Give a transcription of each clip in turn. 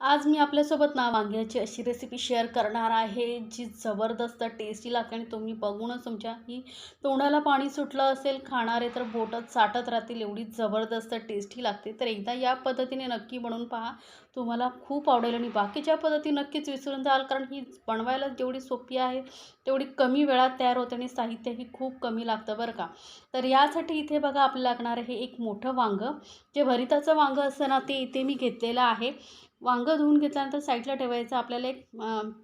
आज मी आपल्यासोबत ना वांग्याची अशी रेसिपी शेअर करणार आहे जी जबरदस्त टेस्टी लागते आणि तुम्ही बघूनच तुमच्या ही तोंडाला पाणी सुटलं असेल खाणारे तर बोटत साठत राहतील एवढी जबरदस्त टेस्टी लागते. तर एकदा या पद्धतीने नक्की बनवून पहा. तुम्हाला खूप आवडेल आणि बाकीच्या पद्धती नक्कीच विसरून जाल कारण ही बनवायला जेवढी सोपी आहे तेवढी कमी वेळात तयार होते आणि साहित्यही खूप कमी लागतं बरं का. तर यासाठी इथे बघा आपल्याला लागणार आहे एक मोठं वांगं. जे भरिताचं वांगं असतं ना ते इथे मी घेतलेलं आहे. वांगं धुवून घेतल्यानंतर साईडला ठेवायचं. आपल्याला एक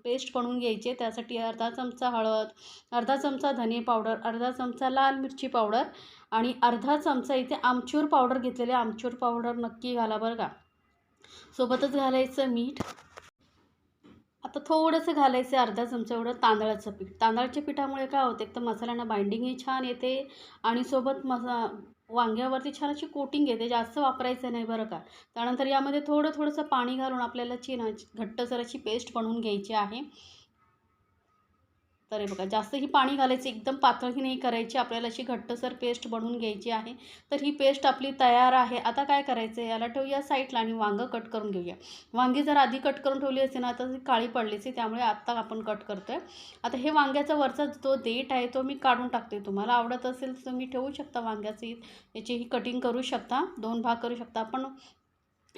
पेस्ट बनवून घ्यायची आहे. त्यासाठी अर्धा चमचा हळद अर्धा चमचा धने पावडर अर्धा चमचा लाल मिरची पावडर आणि अर्धा चमचा इथे आमचूर पावडर घेतलेले आमचूर पावडर नक्की घाला बरं का. सोबतच घालायचं मीठ. आता थोडंसं घालायचं अर्धा चमचा एवढं तांदळाचं पीठ. तांदळाच्या पिठामुळे काय होते एक तर मसाल्यांना बाइंडिंगही छान येते आणि सोबत मसा वांग्यावरती छान अशी कोटिंग येते जास्त वापरायचं नाही बरं का. त्यानंतर यामध्ये थोडं थोडंसं पाणी घालून आपल्याला ची ना घट्टसर अशी पेस्ट बनवून घ्यायची आहे. तर हे बघा जास्तही पाणी घालायचं एकदम पातळही नाही करायची. आपल्याला अशी घट्टसर पेस्ट बनवून घ्यायची आहे. तर ही पेस्ट आपली तयार आहे. आता काय करायचं आहे? याला ठेवूया साईडला आणि वांगं कट करून घेऊया. वांगी जर आधी कट करून ठेवली असते ना आता ती काळी पडलीची त्यामुळे आत्ता आपण कट करतो आहे आता हे वांग्याचा वरचा जो देठ आहे तो मी काढून टाकते. तुम्हाला आवडत असेल तर तुम्ही ठेवू शकता वांग्याची. याची ही कटिंग करू शकता. दोन भाग करू शकता. पण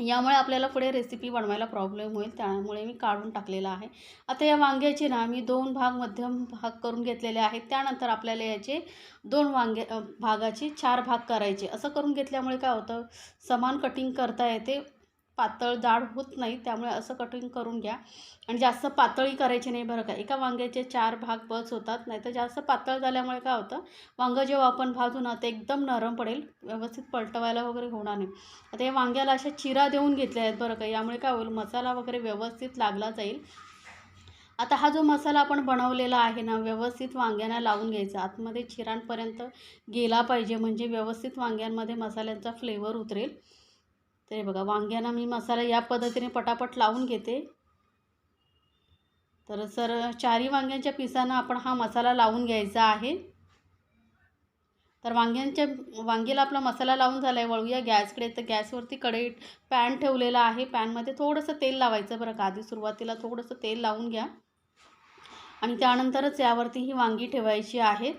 यामुळे आपल्याला पुढे रेसिपी बनवायला प्रॉब्लेम होईल. त्यामुळे मी काढून टाकलेला आहे. आता या वांग्याचे ना मी दोन भाग मध्यम भाग करून घेतलेले आहेत. त्यानंतर आपल्याला याचे दोन वांगे भागाचे चार भाग करायचे. असं करून घेतल्यामुळे काय होतं? समान कटिंग करता येते. पातळ जाड होत नाही त्यामुळे असं कटिंग करून घ्या. आणि जास्त पातळी करायची नाही बरं का. एका वांग्याचे चार भाग बस होतात नाही तर जास्त पातळ झाल्यामुळे काय होतं वांगं जेव्हा आपण भाजू ना ते एकदम नरम पडेल व्यवस्थित पलटवायला वगैरे होणार नाही. आता या वांग्याला अशा चिरा देऊन घेतल्या आहेत बरं का यामुळे काय होईल मसाला वगैरे व्यवस्थित लागला जाईल. आता हा जो मसाला आपण बनवलेला आहे ना व्यवस्थित वांग्यांना लावून घ्यायचा. आतमध्ये चिरांपर्यंत गेला पाहिजे म्हणजे व्यवस्थित वांग्यांमध्ये मसाल्यांचा फ्लेवर उतरेल. ते बघा वांग्यांना मी मसाला या पद्धतीने पटापट लावून घेते. तर सर चारी वांग्यांच्या पिसांना आपण हा मसाला लावून घ्यायचा आहे. तर वांग्यांच्या वांगीला आपला मसाला लावून झाला आहे वळूया गॅसकडे. तर गॅसवरती कढई पॅन ठेवलेला आहे. पॅनमध्ये थोडंसं तेल लावायचं बरं का. आधी सुरुवातीला थोडंसं तेल लावून घ्या. आणि त्यानंतरच यावरती ही वांगी ठेवायची आहेत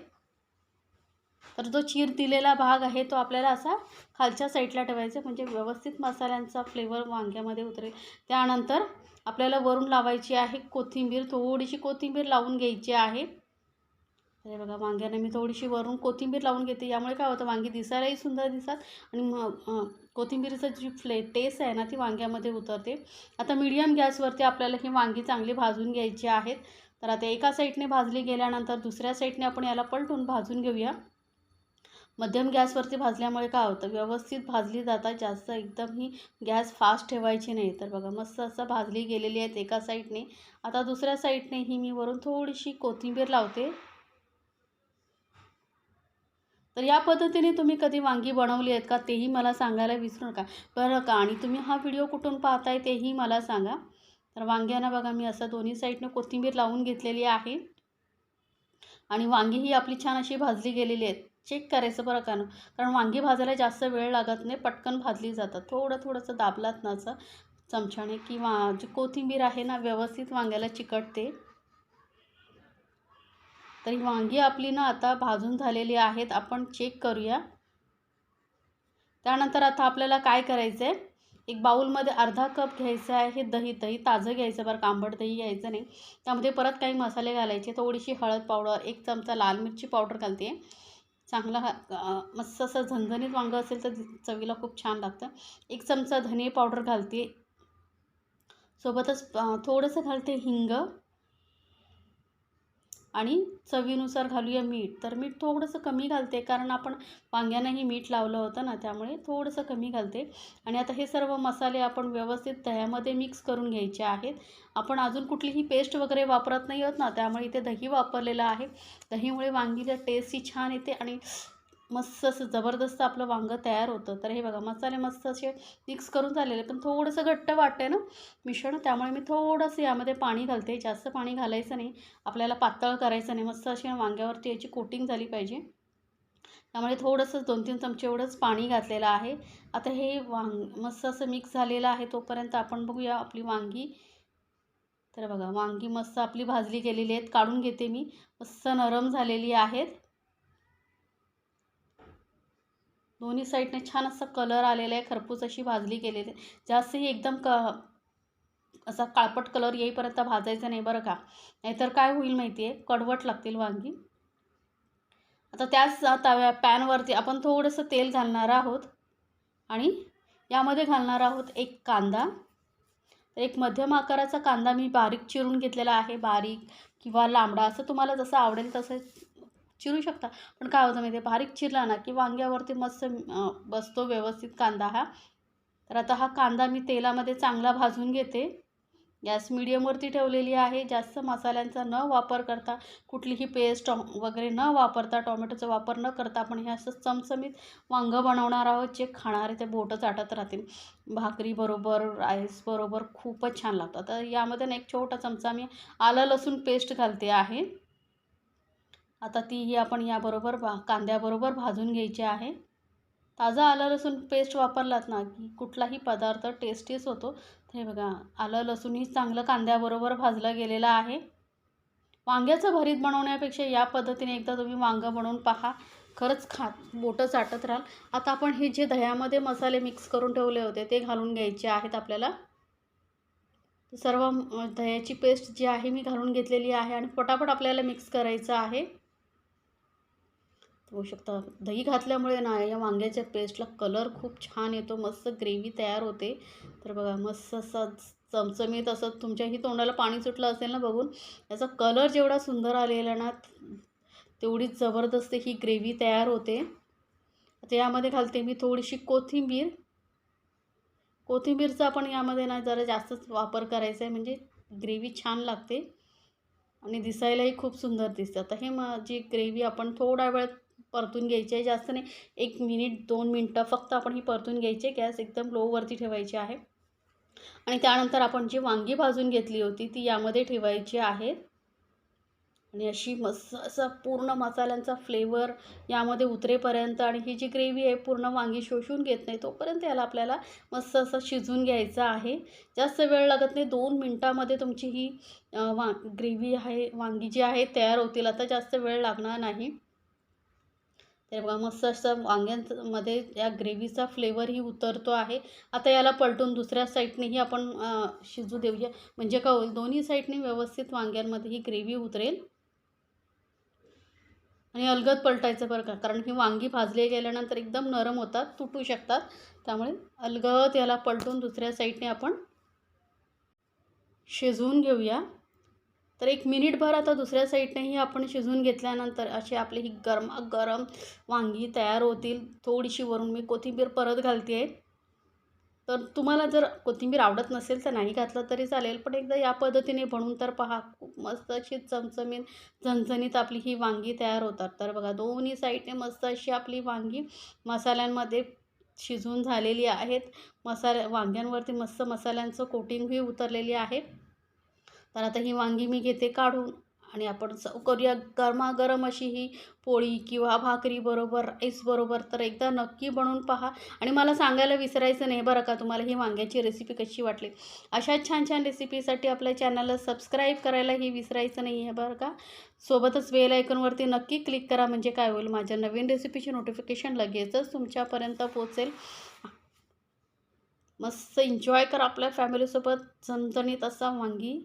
तर जो चीर दिलेला भाग आहे तो आपल्याला असा खालच्या साईडला ठेवायचा म्हणजे व्यवस्थित मसाल्यांचा फ्लेवर वांग्यामध्ये उतरेल. त्यानंतर आपल्याला वरून लावायची आहे कोथिंबीर. थोडीशी कोथिंबीर लावून घ्यायची आहे. तर बघा वांग्याने मी थोडीशी वरून कोथिंबीर लावून घेते. यामुळे काय होतं वांगी दिसायलाही सुंदर दिसतात आणि मग जी फ्ले टेस्ट आहे ना ती वांग्यामध्ये उतरते. आता मीडियम गॅसवरती आपल्याला ही वांगी चांगली भाजून घ्यायची आहेत. तर आता एका साईडने भाजली गेल्यानंतर दुसऱ्या साईडने आपण याला पलटून भाजून घेऊया. मध्यम गॅसवरती भाजल्यामुळे काय होतं? व्यवस्थित भाजली जातात जास्त एकदम ही गॅस फास्ट ठेवायची नाही. तर बघा मस्त असं भाजली गेलेली आहेत एका साईडने. आता दुसऱ्या साईडने ही मी वरून थोडीशी कोथिंबीर लावते. तर या पद्धतीने तुम्ही कधी वांगी बनवली आहेत का तेही मला सांगायला विसरू नका. बरं का? आणि तुम्ही हा व्हिडिओ कुठून पाहताय तेही मला सांगा. तर वांग्यांना बघा मी असं दोन्ही साईडने कोथिंबीर लावून घेतलेली आहे. आणि वांगी ही आपली छान अशी भाजली गेलेली आहेत. चेक करायचं बरं का कारण वांगी भाजायला जास्त वेळ लागत नाही पटकन भाजली जातात. थोडं थोडंसं दाबलात ना असं चमच्याने किंवा जी कोथिंबीर आहे ना व्यवस्थित वांग्याला चिकटते. तर ही वांगी आपली ना आता भाजून झालेली आहेत. आपण चेक करूया. त्यानंतर आता आपल्याला काय करायचं आहे एक बाऊलमध्ये अर्धा कप घ्यायचं आहे. हे दही दही ताजं घ्यायचं बरं कांबड दही घ्यायचं नाही. त्यामध्ये परत काही मसाले घालायचे. थोडीशी हळद पावडर एक चमचा लाल मिरची पावडर घालते. चांगला मस्त असं झणझणीत वांगं असेल तर चवीला खूप छान लागतं. एक चमचा धने पावडर घालते. सोबतच थोडंसं घालते हिंग. आणि चवीनुसार घालूया मीठ. तर मीठ थोडंसं कमी घालते कारण आपण वांग्यांनाही मीठ लावलं होतं ना त्यामुळे थोडंसं कमी घालते. आणि आता हे सर्व मसाले आपण व्यवस्थित दह्यामध्ये मिक्स करून घ्यायचे आहेत. आपण अजून कुठलीही पेस्ट वगैरे वापरत नाही आहोत ना त्यामुळे इथे दही वापरलेलं आहे. दहीमुळे वांगीला टेस्टही छान येते आणि मस्त असं जबरदस्त आपलं वांगं तयार होतं. तर हे बघा मसाले मस्त असे मिक्स करून झालेले. पण थोडंसं घट्ट वाटतं ना मिश्रण त्यामुळे मी थोडंसं यामध्ये पाणी घालते. जास्त पाणी घालायचं नाही. आपल्याला पातळ करायचं नाही. मस्त अशी वांग्यावरती याची कोटिंग झाली पाहिजे. त्यामुळे थोडंसं दोन तीन चमचे एवढंच पाणी घातलेलं आहे. आता हे वांग मस्त असं मिक्स झालेलं आहे. तोपर्यंत आपण बघूया आपली वांगी. तर बघा वांगी मस्त आपली भाजली गेलेली आहेत. काढून घेते मी. मस्त नरम झालेली आहेत. दोन्ही साईडने छान असा कलर आलेला आहे खरपूस अशी भाजली गेलेली आहे. जास्त ही एकदम क असा काळपट कलर येईपर्यंत भाजायचं नाही बरं का. नाहीतर काय होईल माहिती आहे? कडवट लागतील वांगी. आता त्याच तव्या पॅनवरती आपण थोडंसं तेल घालणार आहोत. आणि यामध्ये घालणार आहोत एक कांदा. एक मध्यम आकाराचा कांदा मी बारीक चिरून घेतलेला आहे बारीक किंवा लांबडा असं तुम्हाला जसं आवडेल तसं चिरू शकता. पण काय होतं माहिती आहे बारीक चिरला ना की वांग्यावरती मस्त बसतो व्यवस्थित कांदा हा तर आता हा कांदा मी तेलामध्ये चांगला भाजून घेते. गॅस मिडियमवरती ठेवलेली आहे. जास्त मसाल्यांचा न वापर करता कुठलीही पेस्ट वगैरे न वापरता टॉमॅटोचा वापर न करता आपण हे असं चमचमीत वांगं बनवणार आहोत जे खाणारे ते बोटं चाटत राहतील. भाकरीबरोबर राईसबरोबर खूपच छान लागतं तर यामध्ये ना एक छोटा चमचा मी आलं लसूण पेस्ट घालते आहे. आता तीही आपण याबरोबर भा कांद्याबरोबर भाजून घ्यायची आहे. ताजा आलं लसूण पेस्ट वापरलात ना की कुठलाही पदार्थ टेस्टीच होतो. हे बघा आलं लसूणही चांगलं कांद्याबरोबर भाजलं गेलेलं आहे. वांग्याचं भरीत बनवण्यापेक्षा या पद्धतीने एकदा तुम्ही वांगं बनवून पहा. खरंच खात बोटं चाटत राहाल. आता आपण हे जे दह्यामध्ये मसाले मिक्स करून ठेवले होते ते घालून घ्यायचे आहेत आपल्याला. सर्व दह्याची पेस्ट जी आहे मी घालून घेतलेली आहे आणि पटापट आपल्याला मिक्स करायचं आहे. होऊ शकता. दही घातल्यामुळे ना या वांग्याच्या पेस्टला कलर खूप छान येतो. मस्त ग्रेव्ही तयार होते. तर बघा मस्त असं चमचमीत असं तुमच्याही तोंडाला पाणी सुटलं असेल ना बघून याचा कलर जेवढा सुंदर आलेला ना तेवढीच जबरदस्त ही ग्रेव्ही तयार होते. आता यामध्ये घालते मी थोडीशी कोथिंबीर. कोथिंबीरचा आपण यामध्ये ना जरा जास्तच वापर करायचा आहे म्हणजे ग्रेव्ही छान लागते. आणि दिसायलाही खूप सुंदर दिसतं. आता हे माझी ग्रेव्ही आपण थोडा वेळ परतून घ्यायची आहे. जास्त नाही एक मिनिट दोन मिनटं फक्त आपण ही परतून घ्यायची आहे. गॅस एकदम लोवरती ठेवायची आहे. आणि त्यानंतर आपण जी वांगी भाजून घेतली होती ती यामध्ये ठेवायची आहे. आणि अशी मस्त असा पूर्ण मसाल्यांचा फ्लेवर यामध्ये उतरेपर्यंत आणि ही जी ग्रेव्ही आहे पूर्ण वांगी शोषून घेत नाही तोपर्यंत याला आपल्याला मस्त असं शिजून घ्यायचं आहे. जास्त वेळ लागत नाही दोन मिनटामध्ये तुमची ही वा ग्रेव्ही आहे वांगी जी आहे तयार होतील. आता जास्त वेळ लागणार नाही. तर बघा मस्त असं वांग्यांमध्ये या ग्रेव्हीचा फ्लेवरही उतरतो आहे. आता याला पलटून दुसऱ्या साईडनेही आपण शिजू देऊया. म्हणजे का होईल दोन्ही साईडने व्यवस्थित वांग्यांमध्ये ही ग्रेव्ही उतरेल. आणि अलगद पलटायचं बरं का कारण ही वांगी भाजले गेल्यानंतर एकदम नरम होतात तुटू शकतात. त्यामुळे अलगद याला पलटून दुसऱ्या साईडने आपण शिजवून घेऊया. तर एक मिनिटभर आता दुसऱ्या साईडनेही आपण शिजवून घेतल्यानंतर अशी आपली ही गरम वांगी तयार होतील. थोडीशी वरून मी कोथिंबीर परत घालते. आहे तर तुम्हाला जर कोथिंबीर आवडत नसेल तर नाही घातलं तरी चालेल पण एकदा या पद्धतीने बनवून तर पहा खूप मस्त अशी चमचमीत झणझणीत आपली ही वांगी तयार होतात. तर बघा दोन्ही साईडने मस्त अशी आपली वांगी मसाल्यांमध्ये शिजवून झालेली आहेत. मसाल्या वांग्यांवरती मस्त मसाल्यांचं कोटिंगही उतरलेली आहे. तर आता ही वांगी मी घेते काढून आणि आपण चव करूया गरमागरम अशी ही पोळी किंवा भाकरी बरोबर राईस बरोबर तर एकदा नक्की बनवून पहा. आणि मला सांगायला विसरायचं नाही बरं का तुम्हाला ही वांग्याची रेसिपी कशी वाटली. अशा छान छान रेसिपीसाठी आपल्या चॅनलला सबस्क्राईब करायलाही विसरायचं नाही आहे बरं का. सोबतच बेल आयकॉनवरती नक्की क्लिक करा म्हणजे काय होईल माझ्या नवीन रेसिपीची नोटिफिकेशन लगेचच तुमच्यापर्यंत पोचेल मस्त एन्जॉय करा आपल्या फॅमिलीसोबत झणझणीत असा वांगी.